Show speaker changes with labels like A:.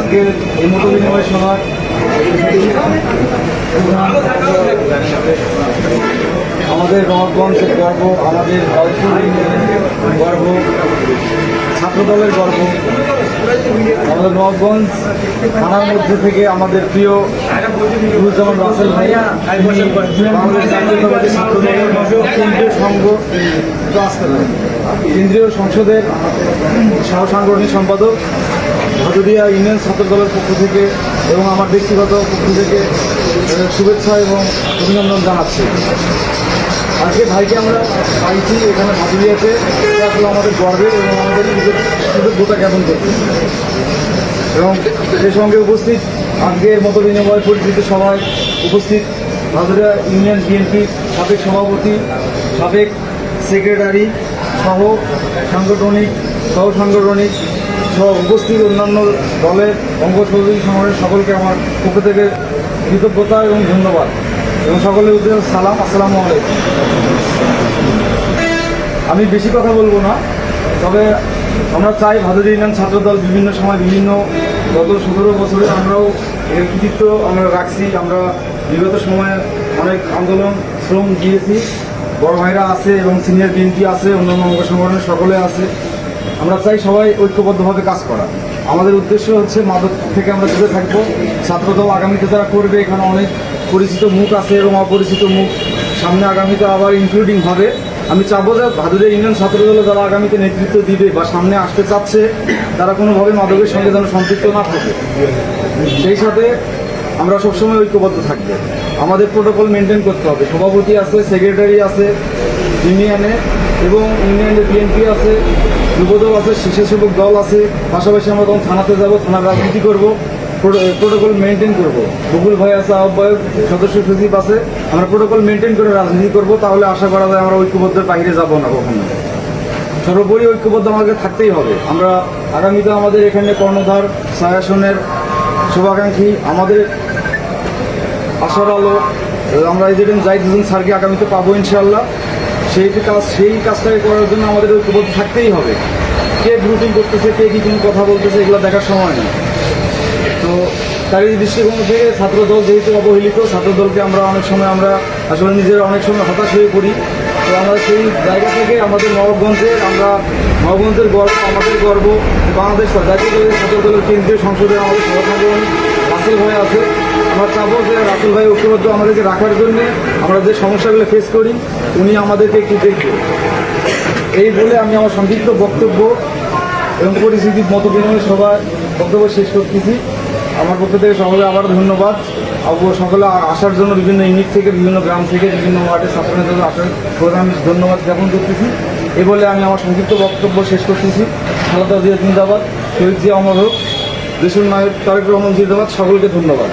A: আজকে এই মতো বিনিময় সভার আমাদের রহগঞ্জের গর্ব আমাদের গর্ব, ছাত্রদলের গর্ব। আমাদের নবগঞ্জ থানার মধ্যে থেকে আমাদের প্রিয় নুরুজ্জামান রাসেল ভাই সংঘ, কেন্দ্রীয় সংসদের সহ সাংগঠনিক সম্পাদক। ভাদুরিয়া ইউনিয়ন ছাত্র দলের পক্ষ থেকে এবং আমার ব্যক্তিগত পক্ষ থেকে শুভেচ্ছা এবং অভিনন্দন জানাচ্ছি। আজকে ভাইকে আমরা পাইছি এখানে ভাদুরিয়াতে। আসলে আমাদের গর্বের এবং আমাদের কৃতজ্ঞ- কৃতজ্ঞতা জ্ঞাপন করছি। এবং সেই সঙ্গে উপস্থিত আজকের মতো বিনিময় পরিচিত সবাই উপস্থিত ভাদুরিয়া ইউনিয়ন বিএনপির সাবেক সভাপতি, সাবেক সেক্রেটারি সহ সাংগঠনিক সহ সাংগঠনিক সহ উপস্থিত অন্যান্য দলের অঙ্গ সহযোগী সকলকে আমার পক্ষ থেকে কৃতজ্ঞতা এবং ধন্যবাদ। এবং সকলের উদ্দেশ্যে সালাম, আসসালামু আলাইকুম। আমি বেশি কথা বলব না, তবে আমরা চাই ভাদুরি ইউনিয়ন ছাত্রদল বিভিন্ন সময় বিভিন্ন গত সতেরো বছরে আমরাও এর কৃতিত্ব আমরা রাখছি, আমরা বিগত সময়ে অনেক আন্দোলন, শ্রম দিয়েছি। বড় ভাইরা আছে এবং সিনিয়র বিএনপি আছে, অন্যান্য অঙ্গ সংগঠনের সকলে আছে। আমরা চাই সবাই ঐক্যবদ্ধভাবে কাজ করা। আমাদের উদ্দেশ্য হচ্ছে মাদক থেকে আমরা দূরে থাকব। ছাত্রদল আগামীতে যারা করবে, এখানে অনেক পরিচিত মুখ আছে এবং অপরিচিত মুখ। সামনে আগামীতে আবার ইনক্লুডিং হবে। আমি চাবো যে ভাদুরিয়া ইউনিয়ন ছাত্রদলে যারা আগামীতে নেতৃত্ব দিবে বা সামনে আসতে চাচ্ছে, তারা কোনোভাবে মাদকের সঙ্গে যেন সম্পৃক্ত না থাকে। সেই সাথে আমরা সবসময় ঐক্যবদ্ধ থাকব। আমাদের প্রোটোকল মেনটেন করতে হবে। সভাপতি আছে সেক্রেটারি আছে ইউনিয়নে এবং ইউনিয়নের বিএনপি আছে, যুবদল আছে, স্বেচ্ছাসেবক দল আছে, পাশাপাশি আমরা তখন থানাতে যাব, থানার রাজনীতি করব প্রোটোকল মেনটেন করব। বকুল ভাই আছে, আহ্বায়ক, সদস্য সচিব আছে, আমরা প্রোটোকল মেনটেন করে রাজনীতি করব, তাহলে আশা করা যায় আমরা ঐক্যবদ্ধের বাইরে যাব না কখনো। সর্বোপরি ঐক্যবদ্ধ আমাদের থাকতেই হবে। আমরা আগামীতে আমাদের এখানে কর্ণধার, সায়াসনের শুভাকাঙ্ক্ষী, আমাদের আশার আলো, আমরা এই যেদিন যাই হোসেন স্যারকে আগামীতে পাবো ইনশাল্লাহ সেই কাজ, সেই কাজটাকে করার জন্য আমাদের ঐক্যবদ্ধ থাকতেই হবে। কে গ্রুপিং করতেছে, কে কি কথা বলতেছে, এগুলো দেখার সময় নেই। তো তার এই দৃষ্টিকোণ থেকে ছাত্রদল যেহেতু অবহেলিত, ছাত্রদলকে আমরা অনেক সময় আমরা আসলে নিজেরা অনেক সময় হতাশ হয়ে পড়ি। তো আমরা সেই জায়গা থেকে আমাদের নবগঞ্জের আমরা নবগঞ্জের গর্ব, আমাদের গর্ব, বাংলাদেশ জাতীয় দলের ছাত্রদলের কেন্দ্রীয় সংসদে আমাদের সহসংগঠন রাসেল ভাই আছে। আমরা চাবো যে রাসেল ভাই ঐক্যবদ্ধ আমাদেরকে রাখার জন্য আমরা যে সমস্যাগুলো ফেস করি, উনি আমাদেরকে একটু দেখবে? এই বলে আমি আমার সংক্ষিপ্ত বক্তব্য এবং পরিস্থিতির মতো বিনিময় সভায় বক্তব্য শেষ করতেছি। আমার পক্ষ থেকে সকলে আবার ধন্যবাদ। সকলে আসার জন্য বিভিন্ন ইউনিট থেকে, বিভিন্ন গ্রাম থেকে, বিভিন্ন ওয়ার্ডের ছাত্র জন্য আসার প্রধান ধন্যবাদ জ্ঞাপন করতেছি। এ বলে আমি আমার সংক্ষিপ্ত বক্তব্য শেষ করতেছি। খালেদা জিয়া জিন্দাবাদ, শহীদ জিয়া অমর হোক, দেশুর নায়ক তারেক রহমান জিন্দাবাদ, সকলকে ধন্যবাদ।